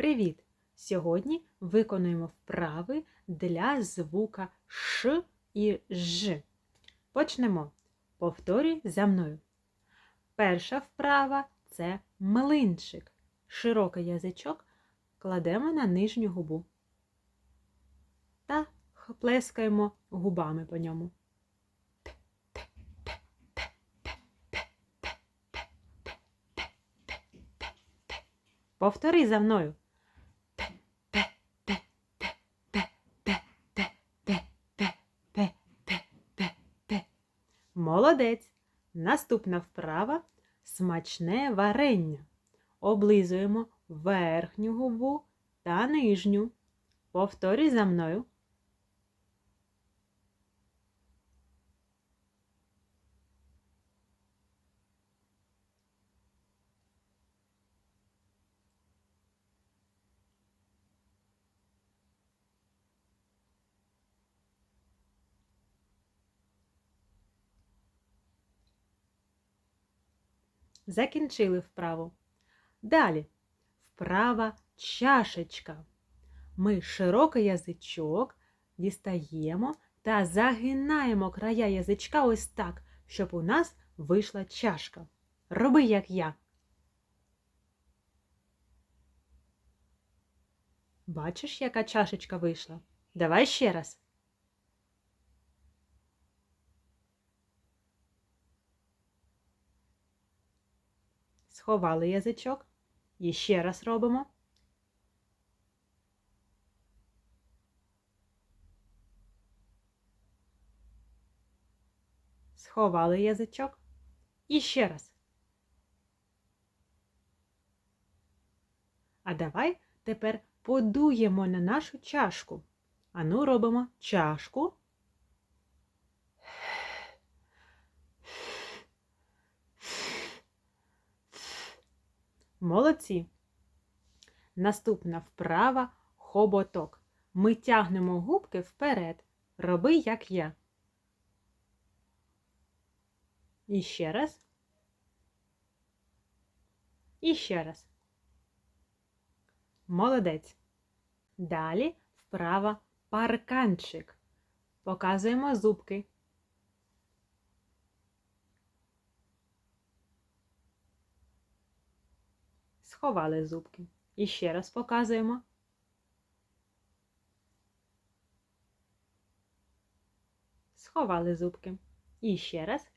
Привіт! Сьогодні виконуємо вправи для звука Ш і Ж. Почнемо. Повторюй за мною. Перша вправа це млинчик. Широкий язичок кладемо на нижню губу та плескаємо губами по ньому. Повтори за мною. Молодець. Наступна вправа смачне варення. Облизуємо верхню губу та нижню. Повторюй за мною. Закінчили вправу. Далі вправа чашечка. Ми широкий язичок дістаємо та загинаємо края язичка ось так, щоб у нас вийшла чашка. Роби, як я. Бачиш, яка чашечка вийшла? Давай ще раз. Сховали язичок. І ще раз робимо. Сховали язичок. І ще раз. А давай тепер подуємо на нашу чашку. Ану, робимо чашку. Молодці. Наступна вправа хоботок. Ми тягнемо губки вперед. Роби, як я. І ще раз. І ще раз. Молодець. Далі вправа парканчик. Показуємо зубки. Сховали зубки. І ще раз показуємо. Сховали зубки. І ще раз.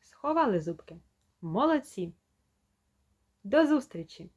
Сховали зубки. Молодці. До зустрічі!